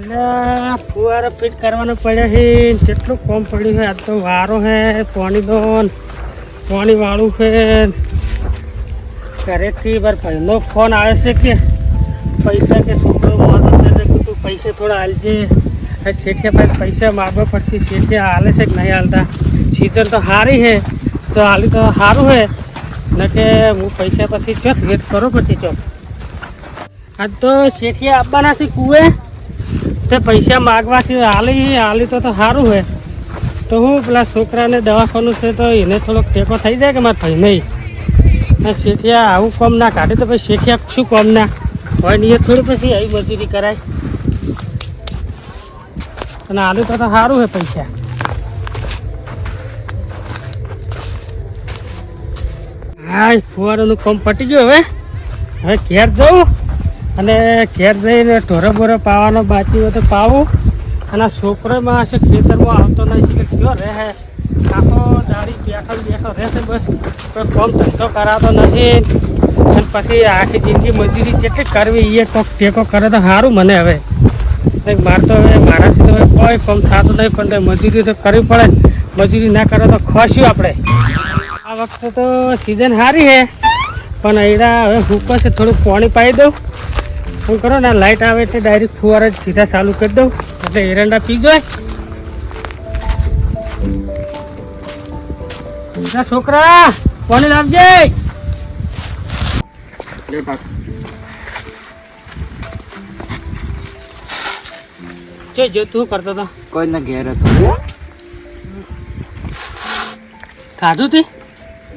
એટલે ફુવારો ફિટ કરવાનો પડ્યો છે. જેટલું કોમ પડ્યું છે. આજ તો વારો છે. પાણી દોન, પાણી વાળું છે. ઘરેથી બાર ભાઈનો ફોન આવે છે કે પૈસા કે છોકરો મોડો છે તું પૈસા થોડા હાલજે શેઠિયા પાસે પૈસા માગવા પડશે. શેઠિયા હાલે છે કે નહીં હાલતા? સીઝન તો સારી છે. તો હાલી તો સારું છે. ને હું પૈસા પછી ચોથ વેટ કરો પછી ચોથ. આજ તો શેઠિયા આપવાના છે કુએ તે પૈસા માગવા છે હાલી હાલી તો તો સારું હોય તો હું પેલા છોકરાને દવાખાનું છે તો એને થોડોક ટેકો થઈ જાય કે મારે થઈ નહીં? શેઠિયા આવું કોમ ના કાઢે તો પછી શેઠિયા શું કોમ ના? હોય ને એ થોડી પછી આવી મજૂરી કરાય. અને હાલી તો તો સારું છે પૈસા. હા ફુવારોનું કોમ પટી ગયું હવે. હવે ઘેર જવું. અને ઘેર જઈને ઢોરો બોરો પાવાનો બાકી હોય તો પાવું. અને છોકરોમાં હશે ખેતરમાં આવતો નથી કે કયો રહે. હે આખો દાડી બેઠો બેઠો રહેશે બસ. કોઈ કોમ ધંધો કરાતો નથી અને પછી આખી જિંદગી મજૂરી જેટલી કરવી એ કોક ટેકો કરે તો સારું મને હવે. મારે તો હવે મારાથી તો કોઈ કોમ થતું નહીં, પણ મજૂરી તો કરવી પડે. મજૂરી ના કરે તો ખોશું આપણે. આ વખતે તો સિઝન સારી છે. પણ અહીંયા હવે હુકો છે થોડું પાણી પાઈ દઉં. શું કરો ને લાઇટ આવે એટલે ડાયરેક્ટ ફુવારા જ સીધા ચાલુ કરી દઉં. એટલે એરંડા પી જાય છોકરા પાણી લાવજે? જો જે તું કરતો હતો કોઈ ના ઘેર હતો. ખાધું તે?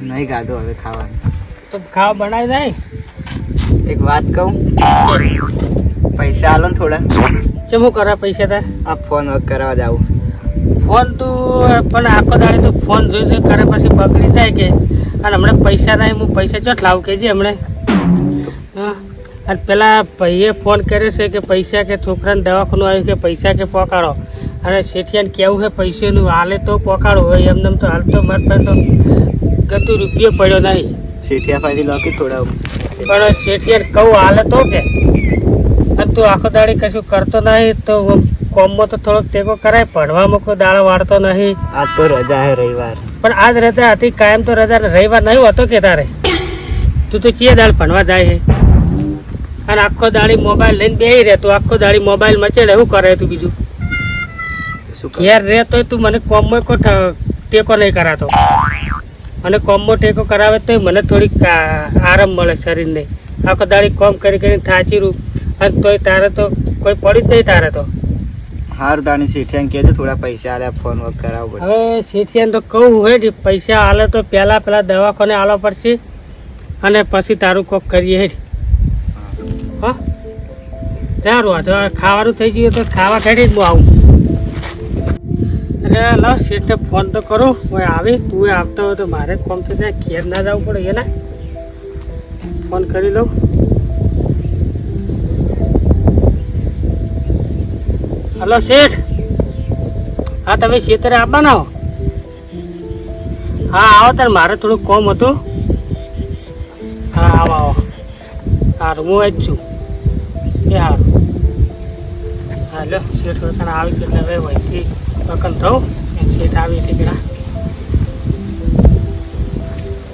નહીં ખાધું હવે ખાવાનું. તો ખાવા બનાવી દે. એક વાત કહું? પૈસા આલો ને થોડા. ચમું કરે પૈસા તાર? આ ફોન વર્ક કરવા જાવ ફોન તું પણ આખો દાડે તું ફોન જોઈશે કરે પછી બગડી જાય કે. અને હમણાં પૈસા નહીં હું પૈસા ચોટ લાવ કે હમણાં? હા. અને પેલા ભાઈએ ફોન કર્યો છે કે પૈસા કે છોકરાને દવાખાનું આવ્યું કે પૈસા કે પોકાડો. અને શેઠિયાને કેવું છે પૈસાનું હાલે તો પોકાડો. હોય એમને એમ તો હાલ તો મારે તો ગતું રૂપિયો પડ્યો નહીં. સીઠિયા પાછી લોકી થોડા પણ શેઠિયાને કહું હાલે તો કે? તું આખો દાડી કશું કરતો નહીં તો કોમમાં તો થોડોક ટેકો કરાય ભણવામાં કોઈ દાડો વાળતો નહીં. આજ તો રજા હે રવિવાર. પણ આજ રજા હતી કાયમ તો રજા રવિવાર નહીં હોતો કે તારે? તું તો ચીએ દાળ ભણવા જાય છે અને આખો દાડી મોબાઈલ લઈને બેહી રહે તું આખો દાડી મોબાઈલ મચેડે શું કરે તું બીજું? ઘેર રહે તોય તું મને કોમમાં કોઈ ટેકો નહીં કરાતો. અને કોમમાં ટેકો કરાવે તોય મને થોડીક આરામ મળે શરીરને. આખો દાડી કોમ કરી કરીને થાચી રૂ અને તોય તારે તો કોઈ પડી જ નહીં તારે તો. હારું તાણી સીઠિયાને કહેજો થોડા પૈસા આલ્યા ફોન વર્ક કરાવવું પડે હવે શેઠિયાને તો કહું હોય જ પૈસા આલે તો પહેલાં પહેલાં દવાખાને આલો પડશે અને પછી તારું કોક કરીએ હેડ. હા. સારું આ ખાવાનું થઈ ગયું તો ખાવા ખેડી જ હું આવું. અરે લાવ શેઠને ફોન તો કરો. હું આવી તું આવતા હોય તો મારે કોમ તો ત્યાં ઘેર ના જવું પડે એને ફોન કરી લઉં. હલો શેઠ. હા, તમે ખેતરે આવવાના હો? હા, આવો તાર, મારે થોડું કોમ હતું. હા, આવો આવો. સારું હું જ છું. એ સારું હાલો શેઠ આવી છે એટલે હવે વહીથી વખત થવું. શેઠ આવી પેલા.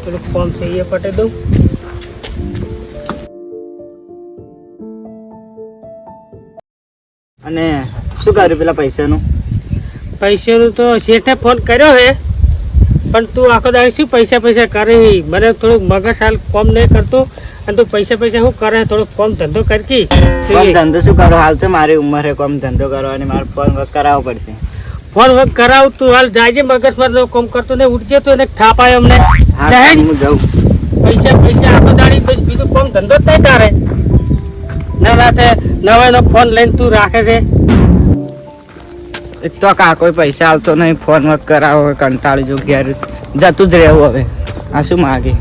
થોડુંક ફોર્મ છે એ પટે દઉં. અને શું કર્યું પેલા પૈસાનું? પૈસાનું તો શેઠે ફોન કર્યો હે. પણ તું આખો દાડી શું પૈસા પૈસા કરે હી? મને થોડુંક મગજ હાલ કોમ નહીં કરતું. અને તું પૈસા પૈસા શું કરે થોડુંક કોમ ધંધો કરકી. ધંધો શું કરો? હાલ તો મારી ઉંમર છે કોમ ધંધો કરવાની. મારે ફોન કરાવવો પડશે. ફોન વર્ક કરાવતું હાલ જાયજે મગજ પર કોમ કરતો ને ઉઠજે તો એને થાપાય અમને. હા હું જાઉં. પૈસા પૈસા આખો દાડી બસ બીજું કોમ ધંધો જ નહીં તારે. ના રાતે નવાઈનો ફોન લઈને તું રાખે છે. એક તો કાકોય પૈસા હાલતો નહીં ફોન વર્ક કરાવો કંટાળી જો ઘેર. જતું જ રહેવું હવે. આ શું માગે?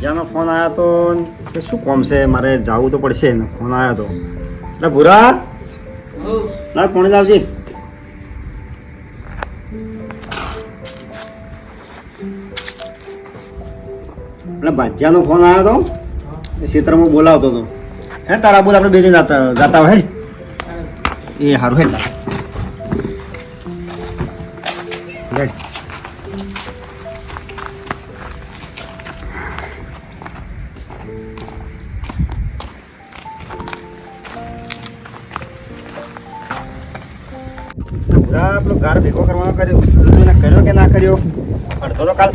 ત્યાંનો ફોન આવ્યો તો શું કોમ છે? મારે જવું તો પડશે ને ફોન આવ્યો તો. એટલે ભૂરા ના, કોણ લાવજે? એટલે ભાજ્યાનો ફોન આવ્યો તો, એ ક્ષેત્રમાં બોલાવતો હતો. હે તારા બોલ આપણે બે દિન જાતા હોય હેડ એ સારું હેડ હેડ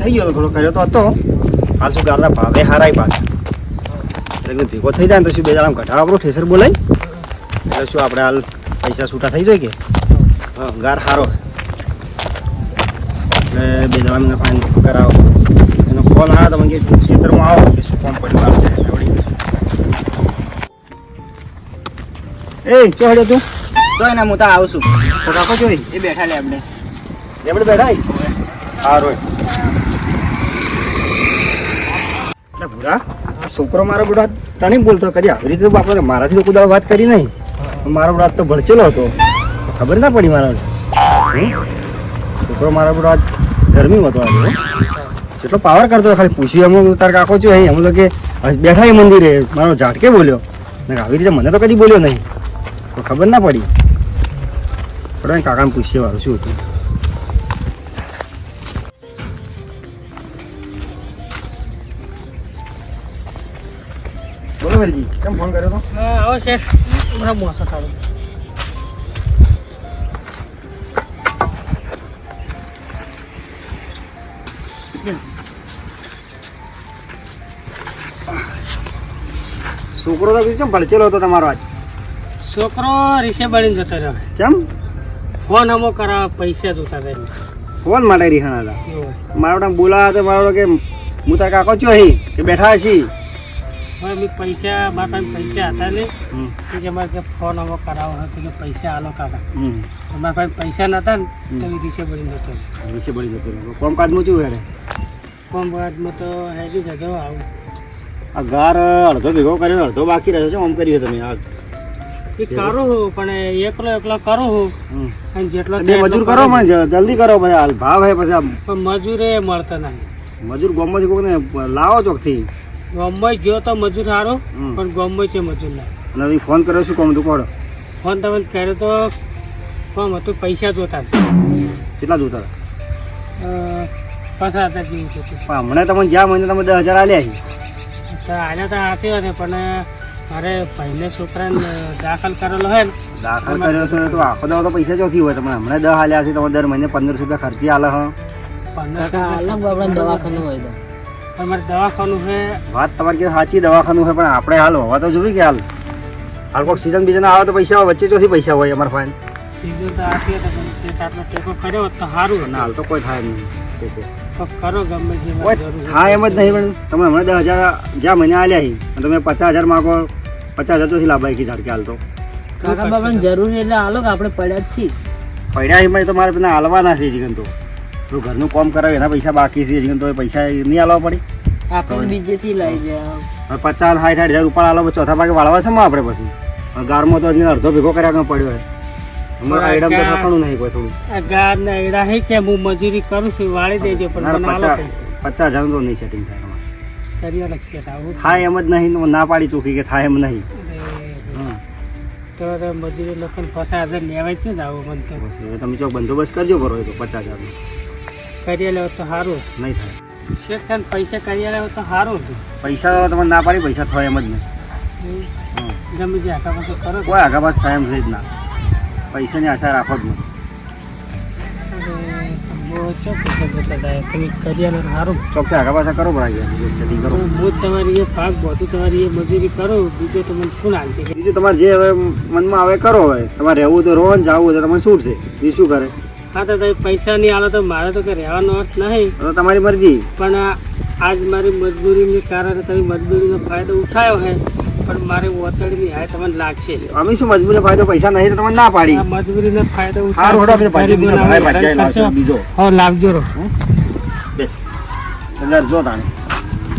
થઈ ગયો થોડો કર્યો તો હતો. હાલ શું ચાલતા ભાવે હારાય પાછા. એટલે ભેગો થઈ જાય ને તો શું બે દાડા ઘટાડો આપણો ઠેસર બોલાય. એટલે શું આપણે હાલ પૈસા છૂટા થઈ જાય કે? હા ગાર સારો એટલે બે મને ફાઇન કરાવો. એનો કોલ આવ્યો તો મને ક્ષેત્રમાં આવો, કે શું કામ પડ્યું આવશે એ ચો હેડ્યો તું? તો એના હું તો આવું છું. તો રાખો જોઈ એ બેઠા લે આપણે. આપણે બેઠા સારું એટલે ભૂરા, આ છોકરો મારો બુડા તને બોલતો, કદી આવી રીતે આપણે મારાથી તો કુદાળ વાત કરી નહીં. મારો બુડા તો ભડચેલો હતો. ખબર ના પડી મારા? છોકરો મારો બુડા ગરમી હતો કેટલો પાવર કરતો ખાલી પૂછ્યું અમુક તાર કાકો છું, અહીં અમુક કે બેઠા એ મંદિરે, મારો ઝાટકે બોલ્યો. ને આવી રીતે મને તો કદી બોલ્યો નહીં. ખબર ના પડી. પણ કાકાને પૂછીએ વાળું શું હતું. બોલો કેમ ફોન કર્યો તો? આવો શેઠ. હમણાં મોસો છોકરો તો કેમ ભડચેલો હતો તમારો આજ? છોકરો રીસે બળીને જતો રહ્યો. કેમ? ફોન અમો કરા પૈસા જોતા હતા ફોન માટે રીહણા હતા? મારા બોલાવા તો મારો કે હું તાર કાકો છો અહીં? કે બેઠા છી હવે મેં પૈસા મારા પાસે પૈસા હતા ને તો કે મારે કે ફોન અમે કરાવો હતો કે પૈસા આલો કાકા. અમારા મારા પાસે પૈસા નતા ને તો એ રીસે બળી જતો વિશે બળી જતો કોમકાજ શું હેડે કોમ બાદમાં તો હેડી જતો આવું. આ ગાર અડધો ભેગો કર્યો અડધો બાકી રહ્યો છે આમ કર્યો તમે આ એ કરું હું પણ એકલો એકલો કરું હું. અને જેટલો બે મજૂર કરો પણ જલ્દી કરો પછી હાલ ભાવ હે પછી પણ મજૂરે મળતો નહીં. મજૂર ગોમમાંથી કોઈને લાવો ચોકથી. ગામમાં ગયો તો મજૂર સારો પણ ગામમાં છે મજૂર ના. અને હવે ફોન કર્યો શું કોમ તું કોડો ફોન તમે કર્યો તો કોમ હતું? પૈસા જોતા કેટલા જોતા અ, પચાસ હજાર જેવું છે પણ હમણાં તમે જ્યાં મહિને તમે દસ હજાર આલ્યા છે. તો આને તો આપ્યો ને પણ મારે ભાઈને છોકરાને દાખલ કરેલો હોય ને દાખલ કર્યો તો તો આખો દવા તો પૈસા ચોથી હોય તમને હમણાં દસ આલ્યા છે તમે દર મહિને પંદરસો રૂપિયા ખર્ચી આલે હ. પંદર અલગ આપણે દવાખાનું હોય તો. તમારે દવાખાનું છે? વાત તમારી કે સાચી દવાખાનું છે પણ આપણે હાલ હોવા તો જોવી કે હાલ. હાલ કોઈક સિઝન બીજન આવે તો પૈસા વચ્ચે ચોથી પૈસા હોય અમારા ફાઇન સીધું તો આપીએ તો પણ શેઠ આટલો ટેકો કર્યો તો સારું ના હાલ તો કોઈ થાય નહીં. તો કરો ગમે થાય એમ જ નહીં પણ તમે હમણાં દસ હજાર જ્યાં મહિને આલ્યા તમે પચાસ હજાર માગો પચાસ હજાર ચોથી લાભાઈ કે ઝાડકે હાલ તો. કાકા બાપાને જરૂર એટલે હાલો કે આપણે પડ્યા જ છીએ. પડ્યા એમાં તો મારે પેલા હાલવાના છે જીગન તો. પેલું ઘરનું કામ કરાવે એના પૈસા બાકી છે તો એ પૈસા નહીં આલવા પડી. આપણે બીજેથી લઈ જાય પચાસ સાઠ સાઠ હજાર ઉપર આલો ચોથા ભાગે વાળવા છે માં આપણે પછી. ગારમાં તો હજી અડધો ભેગો કર્યા પડ્યો હોય અમારા આઈડમ તો થવાનું નહીં કોઈ થોડું. ગાર ને એડા હે કે હું મજૂરી કરું છું વાળી દેજો પણ મને આલો પચાસ હજાર તો નહીં સેટિંગ થાય એમ જ નહીં તો ના પાડી ચૂકી કે થાય એમ નહીં. તો તો મજૂરી લોકોને પચાસ હજાર લેવાય છે જ આવું મને તો? તમે ચોક બંદોબસ્ત કરજો બરો તો પચાસ હજારનો. કરી લેવો તો સારું નહીં થાય. શેઠ ખાન પૈસા કરી લેવો તો સારું હતું. પૈસા તો તમે ના પાડી પૈસા થાય એમ જ નહીં. ગમે તે આખા કરો કોઈ આગાપાસ થાય એમ છે જ ના. પૈસાની આશા રાખો જ એ એ બીજો તમારે જે હવે મનમાં આવે કરો હવે. તમારે રહેવું તો રહો ને જવું તો તમે શું છે? બીજું શું કરે? હા તો તમે પૈસા નહીં આલો તો મારે તો કે રહેવાનો અર્થ નહીં. હવે તમારી મરજી. પણ આજ મારી મજબૂરીને કારણે તમે મજબૂરીનો ફાયદો ઉઠાયો હે પણ મારે ઓતડીની હાય તમને લાગશે. અમે શું મજબૂરી ફાયદો પૈસા નહીં તો તમને ના પાડી? મજબૂરીનો ફાયદો હારું હેડો આપણે ભાજી ભાઈ ભાજી લાવશો બીજો. હવે લાવજો રો બેસ. એટલે જો તાણે.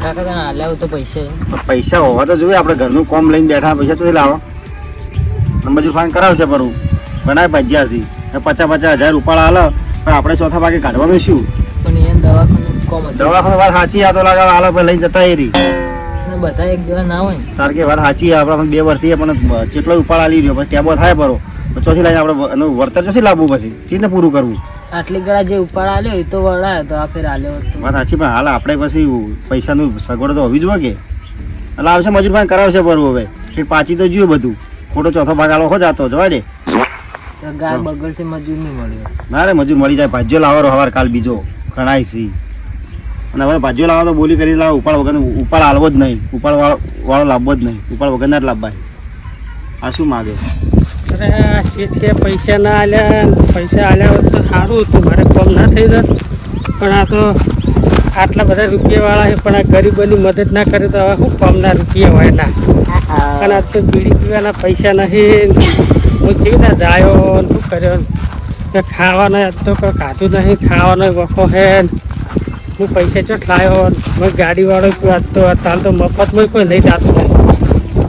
કાકા તને હાલ્યા તો પૈસા તો પૈસા હોવા તો જોઈએ આપણે ઘરનું કોમ લઈને બેઠા પૈસા તો લાવો. મજૂર ફાઇન કરાવશે પરું બનાય ભજીયાથી પચાસ પચાસ હજાર ઉપાડ હાલ પણ આપણે ચોથા ભાગે કાઢવાનું શું? પણ એ દવાખાનું કોમ દવાખાનું વાત સાચી આ તો લાગે હાલો લઈને જતા એ રહી બધા એક જેવા ના હોય તાર કે વાત સાચી આપણે બે વર્ષથી પણ જેટલો ઉપાડ આલી રહ્યો પણ ટેબો થાય બરો. તો ચોથી લાવીને આપણે એનું વળતર ચોથી લાવવું પછી ચીજને પૂરું કરવું. આટલી ગળા જે ઉપાડ આલ્યો એ તો વળાયો તો આ ફેર આલ્યો હતો વાત સાચી પણ હાલ આપણે પછી પૈસાનું સગવડ તો હોવી જોઈએ કે. એટલે આવશે મજૂર પણ કરાવશે પરું હવે. પાછી તો જોયું બધું. ખોટો ચોથો ભાગ આલો હો જાતો જવા દે. ગાય બગડશે મજૂર નહીં મળ્યો ના રે મજૂર મળી જાય. ભાજ્યો લાવવાનો હવાર કાલ બીજો. ખણાય છે અને હવે ભાજ્યો લાવો તો બોલી કરી લાવો ઉપાડ વગર ઉપાડ હાલવો જ નહીં. ઉપાડ વાળો વાળો લાવવો જ નહીં. ઉપાડ વગર ના જ લાવવાય. આ શું માગે? અરે શેઠે પૈસા ના આલ્યા પૈસા આલ્યા હોત તો સારું હતું. મારે કોમ ના થઈ જત પણ આ તો આટલા બધા રૂપિયાવાળા છે પણ આ ગરીબોની મદદ ના કરે તો હવે શું કોમના રૂપિયા હોય ના? અને આ તો બીડી પીવાના પૈસા નહીં હું કેવી ના જાયો શું કર્યો ને? ખાવાના તો કોઈ ખાધું નહીં, ખાવાનો વખો હે હું પૈસા ચોટ લાવ્યો મેં ગાડીવાળો આજ તો તાલ તો મફતમાં કોઈ લઈ જતું નહીં.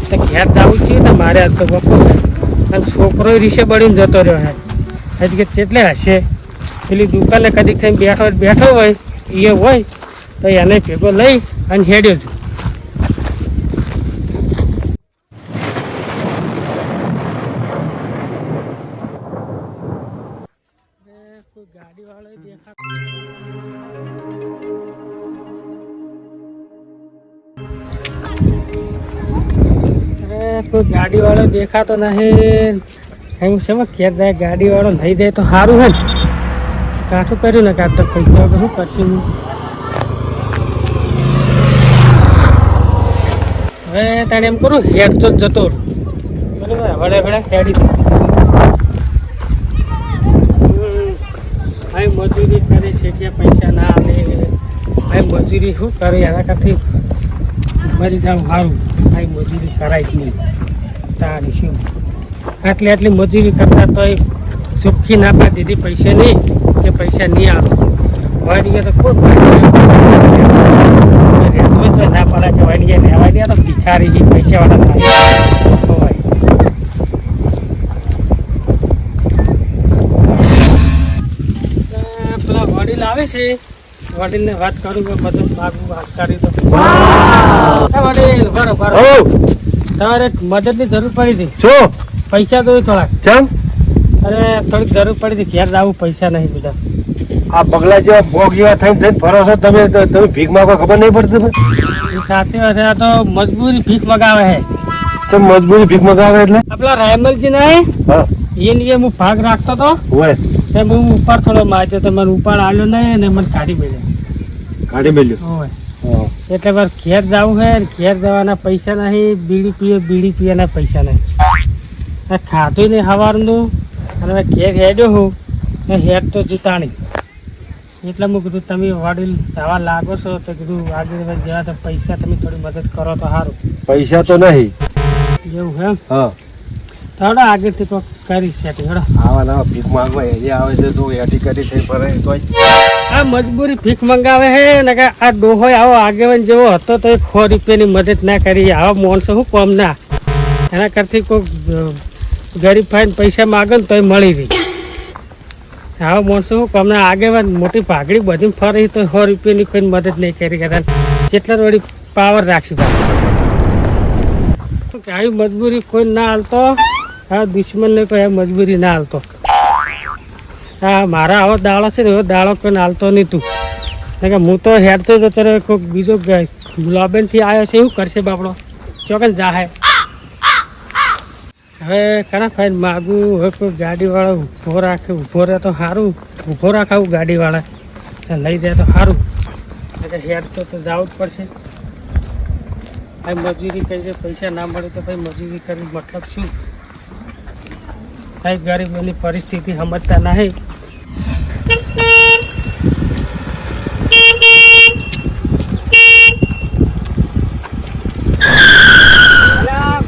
તો ઘેર જવું છે ને મારે આજ તો વખો હે. અને છોકરો રીસે બળીને જતો રહ્યો હે. હજી કે કેટલે હશે? પેલી દુકાને કદીક થઈને બેઠો બેઠો હોય એ હોય, તો એને ભેગો લઈ અને હેડ્યો છું. અરે કોઈ ગાડી વાળો દેખાતો નહીં. એમ છે ક્યાં જાય ગાડી વાળો થઈ જાય તો સારું હે ને કાઠું કર્યું ને કાં તો પૈસા વગર શું હું હવે તાણે એમ કરું હેડ તો જ જતો. બરાબર વડે વડે હેડી. ભાઈ મજૂરી કરે છે કે પૈસા ના આવે ભાઈ મજૂરી શું કરે? એના કરતી મરી જાવ સારું ભાઈ મજૂરી કરાય જ નહીં. તારી શું આટલી આટલી મજૂરી કરતા તો સુખી ના પાડી દીધી પૈસા નહીં કે પૈસા નહીં આવે. વાડી ગયા તો કોઈ રહેતો તો ના પડે કે વાડી ગયા રહેવા દે તો ભિખારી છે પૈસા વાળા થાય. પેલા વડીલ આવે છે. વડીલને વાત કરું કે બધું માગું વાત કરી તો વડીલ બરો તમારે મદદની જરૂર પડી હતી. શું? પૈસા તો થોડાક. ચમ? અરે થોડીક જરૂર પડી હતી. ઘેર આવું પૈસા નહીં બધા. આ બગલા જેવા ભોગ જેવા થઈને થઈને ફરો છો તમે તમે ભીખ માગો ખબર નહીં પડતી? સાચી વાત આ તો મજબૂરી ભીખ મગાવે છે. તો મજબૂરી ભીખ મગાવે એટલે? આપલા રાયમલજી ને એ લીએ હું ભાગ રાખતો તો હોય તે હું ઉપર થોડો માર્યો તો મને ઉપાડ આવ્યો નહીં ને મને કાઢી મેળ્યો. કાઢી મેળ્યો? હોય એટલે બસ ઘેર જવું છે ને ઘેર જવાના પૈસા નહીં બીડી પીએ બીડી પીવાના પૈસા નહીં. આ ખાધું નહીં સવારનું અને હવે ઘેર હેડ્યો હું ને હેડ તો જૂતાણી એટલે મેં કીધું તમે વડીલ જવા લાગો છો તો કીધું આગળ જવા તો પૈસા તમે થોડી મદદ કરો તો સારું. પૈસા તો નહીં. એવું હા. તો હડો આગળથી કોઈ કરી સેટિંગ હડો. આવા ના ભીખ માંગવા એ આવે છે તો એટી કરી થઈ પડે તોય. આ મજબૂરી ભીખ મંગાવે હે ને કે આ ડોહો આવો આગેવાન જેવો હતો તો એ સો રૂપિયાની મદદ ના કરી. આવા માણસો શું કોમ ના. એના કરતી કોઈ ગરીબ ફાઈન પૈસા માગે ને તોય મળી રહી. આવા માણસો શું કોમ ના. આગેવાન મોટી ભાગડી બધી ફરી તો સો રૂપિયાની કોઈ મદદ નહીં કરી કરતા. જેટલા વળી પાવર રાખી. આવી મજબૂરી કોઈ ના હાલતો? આ દુશ્મનને કોઈ આ મજબૂરી ના હાલતો. હા, મારા આવો દાડો છે ને એવો દાડો કોઈ હાલતો નહીં તું. કે હું તો હેડતો જ અત્યારે કોઈક બીજો લોબેનથી આવ્યો છે એવું કરશે બાપડો? ચોકન જાહે. હવે ઘણા ફાઇન માગું, હવે કોઈ ગાડીવાળો ઊભો રાખે, ઊભો રહે તો સારું ઊભો રાખાવું ગાડીવાળા. લઈ જાય તો સારું કે હેડતો તો જવું જ પડશે. ભાઈ મજૂરી કરીને પૈસા ના મળે તો ભાઈ મજૂરી કરી મતલબ શું? કઈ ગરીબોની પરિસ્થિતિ સમજતા નહીં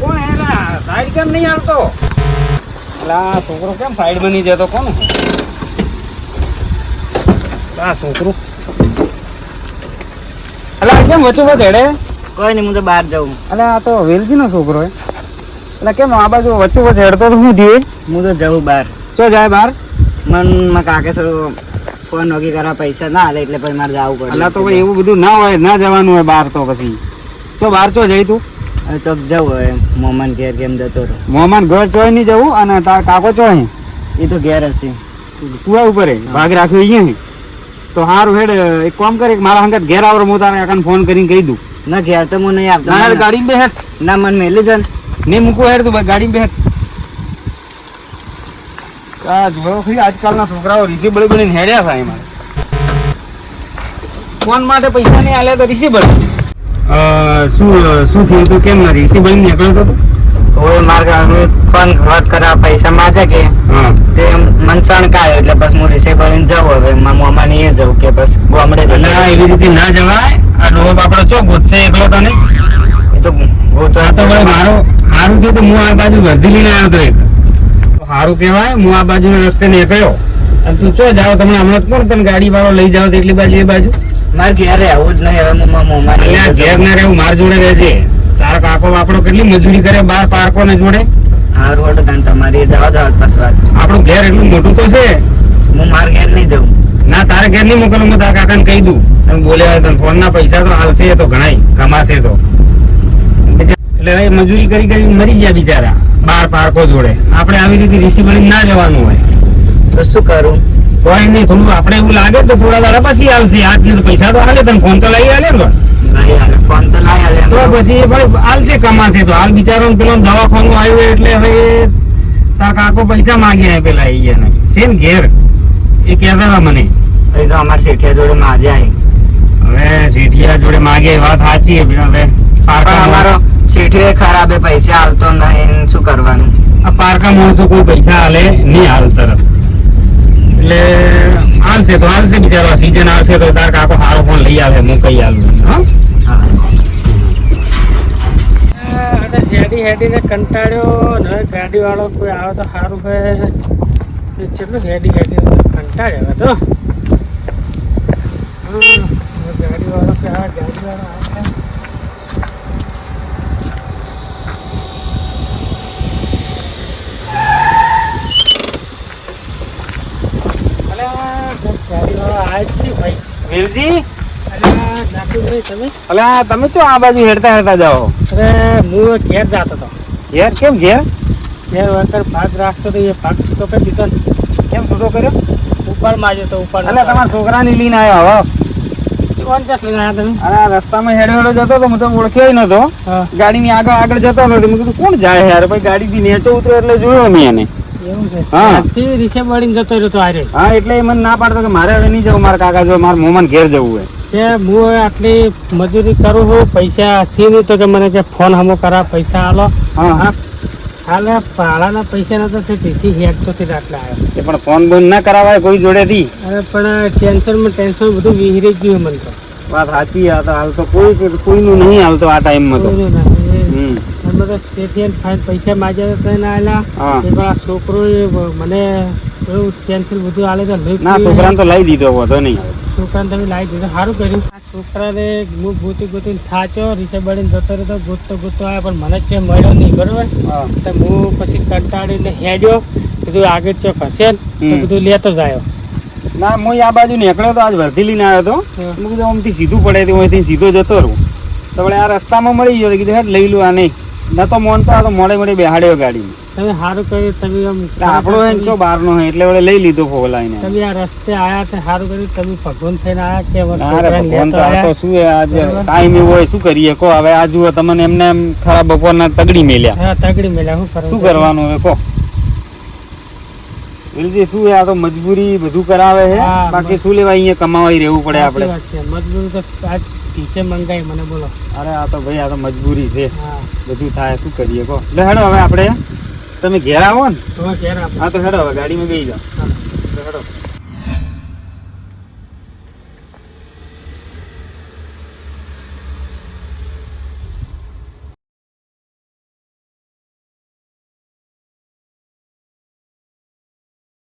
કોણ હેલા સાઈડ કેમ નહીં આવતો. આ છોકરો કેમ સાઈડમાં નહીં જતો? કોણ આ છોકરો. અલા કેમ વચ્ચે વચ્ચે હેડે? કોઈ નહીં હું તો બહાર જાઉં. એટલે આ તો વેલજી નો છોકરો હે. એટલે કેમ આ બાજુ વચ્ચે વચ્ચે હેડતો તો હું દીએ હું તો જાઉં બહાર. ચો જાય બહાર? મનમાં કાકે થોડું ફોન વગી કરવા પૈસા ના હાલે એટલે પછી મારે જવું પડે. એટલે તો એવું બધું ના હોય ના જવાનું હોય બહાર તો પછી. ચો બહાર ચો જઈ તું. ચોક જવું હવે. મોમાન ઘેર કેમ જતો રહો મોમાન ઘર ચોય નહીં જવું અને તાર કાકો ચોય એ તો ઘેર હશે કુવા ઉપર. ભાગ રાખ્યો અહીંયા. તો હારું હેડ એક કામ કરે મારા સંગત ઘેર આવો હું તારે કાકાને ફોન કરીને કહી દઉં. ના ઘેર તો હું નહીં આપતો ના ગાડી બેહેડ ના મન મેલે જ નહીં મૂકવું હેડ તું ગાડી બેહેડ આ ખરી આજકાલના છોકરાઓ રીસી બળી બળીને હેડ્યા થાય એમાં. ફોન માટે પૈસા નહીં આલ્યા તો રીસી બળી શું શું થયું તું કેમ રીસી બળીને નીકળ્યો તો તું? માર ફોન વાત કરા પૈસા માજે કે તે મન સણકાયો એટલે બસ હું રિસે ભરીને જાઉં. હવે મારા મોમાં એ જવું કે બસ ગામડે એવી રીતે ના જવાય? આ ડોહો બાપડો ચો ગોતશે એકલો તને એ તો હું તો ભાઈ મારો સારું થયું તો હું આ બાજુ વર્ધી લઈને આવ્યો તો એક. સારું કહેવાય હું આ બાજુ રસ્તે નીકળ્યો. અને તું ચો જાવ તમને હમણાં કોણ તને ગાડી વાળો લઈ જાવ તો એટલી બાજુ એ બાજુ? મારે ઘેર રહેવું જ નહીં હવે હું મારા મોમાં એટલે આ ઘેર ના રહેવું માર જોડે રહેજે. તારા કાકો આપણો કેટલી મજૂરી કરે બાર પાર્કો ને જોડે? હારું રોડ તમારી જવા પાસ વાત. આપણું ઘેર એટલું મોટું તો છે? હું માર ઘેર નહીં જાઉં. ના તારે ઘેર નહીં મોકલું હું તારા કાકાને કહી દઉં. તમે બોલે તને ફોન ના પૈસા તો હાલશે તો ઘણાય કમાશે તો. એટલે હવે મજૂરી કરી કરી મરી ગયા બિચારા બાર પાર્કો જોડે. આપણે આવી રીતે રિસી ભરીને ના જવાનું હોય. તો શું કરું? કોઈ નહીં થોડું આપણે એવું લાગે તો થોડા દાડા પછી આવશે આજ ને પૈસા તો હાલે તને ફોન તો લઈ આલે ને નહીં ફોન તો લાય હાલે તો પછી ભાઈ હાલશે કમાશે તો. હાલ બિચારો પેલો દવાખાનું આવ્યું એટલે હવે તાર કાકો પૈસા માંગ્યા પેલા એ છે ને ઘેર? એ કહેતા હતા મને. એ તો અમારે શેઠિયા જોડે માજે આવી હવે શેઠિયા જોડે માગે વાત સાચી હવે અમારો શેઠિયો ખરાબ પૈસા હાલતો નહીં શું કરવાનું? આ પારકા માણસો કોઈ પૈસા હાલે નહીં હાલ તરફ એટલે આવશે તો આવશે બિચારો. સીઝન આવશે તો તાર કાકો સારો ફોન લઈ આવે, હું કઈ આવું હા. હેડી હેડીને કંટાળ્યો. ને ગાડી વાળો કોઈ આવે તો સારું એ કેટલું હેડી હેડી કંટાળ્યો તો. ગાડી વાળો કે આ ગાડી વાળો આવે અલ્યા, ગાડી વાળો આવે જ છે ભાઈ અલે તમે ચો આ બાજુ હેડતા હેડતા જાઓ? અરે હું ઘેર જતો હતો. ઘેર? કેમ ઘેર? ઘેર વર્કર ભાગ રાખતો તો એ ભાગ છૂટો કરી દીધો કેમ છૂટો કર્યો? ઉપાડમાં આવ્યો તો ઉપર એટલે તમારા છોકરાને લઈને આવ્યો હવે લઈને આવ્યા તમે? અરે રસ્તામાં હેડો હેડો જતો તો હું તો ઓળખ્યો નતો ગાડીની આગળ આગળ જતો હતો મેં કીધું કોણ જાય યાર? ભાઈ ગાડીથી નીચે ઉતર્યો એટલે જોયો મેં એને. હા. ત્યાંથી રીસે મળીને જતો રહ્યો તો આરે હા એટલે મને ના પાડતો કે મારે હવે નહીં જવું મારા કાકા જો મારા મોમાન ઘેર જવું હોય. કે હું આટલી મજૂરી કરું છું પૈસા છે નહીં તો કે મને કે ફોન હમો કરા પૈસા આલો. હાલે પાળાના પૈસા નતો તે તેથી હેડતો તે આટલા આવ્યો પણ ફોન બંધ ના કરાવાય કોઈ જોડેથી. અરે પણ ટેન્શનમાં ટેન્શન બધું વિહરી ગયું મને તો. વાત સાચી આ તો હાલ તો કોઈ કોઈનું નહીં હાલતો આ ટાઈમમાં તો. તો તેથી પૈસા માગ્યા તો ના આલ્યા એ પણ આ છોકરો મને એવું કેન્સલ બધું આલે તો લઈ ના છોકરાને તો લઈ દીધો વધો નહીં છોકરાને તમે લાવી દીધો. સારું કર્યું. આ છોકરાને હું ગોતી ગોતીને થાચો રીસે બળીને જતો રહ્યો તો ગોતતો ગોતતો આવ્યો પણ મને જ મળ્યો નહીં બરોબર? તો હું પછી કંટાળીને હેડ્યો. બધું આગળ ચોક હશે ને. તો બધું લેતો જ આવ્યો ના હું આ બાજુ નીકળ્યો તો આજ વર્ધી લઈને આવ્યો તો. હું. કીધું આમથી સીધું પડે તો અહીંથી સીધો જતો રહું. તો આ રસ્તામાં મળી ગયો કીધું હેડ લઈ લો આ નહીં. ન તો મોન તો આ તો મોડે મોડે બેહાડ્યો ગાડી તમે સારું કર્યું તમે આમ આપણો એમ છો બહારનો હે એટલે વડે લઈ લીધો ફોગલાઈને તમે આ રસ્તે આયા તે સારું કર્યું તમે ભગવાન થઈને આયા કે ના ભગવાન તો આ તો શું હે આજે ટાઈમ એવો હોય શું કરીએ? કો હવે આ જુઓ તમને એમને એમ ખરાબ બપોરના તગડી મેલ્યા. હા તગડી મેલ્યા શું શું કરવાનું હવે કો વિલજી શું છે? આ તો મજબૂરી બધું કરાવે છે. બાકી શું લેવા અહીંયા કમાવાય રહેવું પડે આપણે. મજબૂરી તો આજ ટીચર મંગાઈ મને બોલો. અરે આ તો ભાઈ આ તો મજબૂરી છે. બધું થાય શું કરીએ કો લે હેડો હવે આપણે. તમે ઘેર આવો ને. તમે ઘેર આપણે હા તો હેડો હવે ગાડીમાં બેસી જાઓ. હેડો.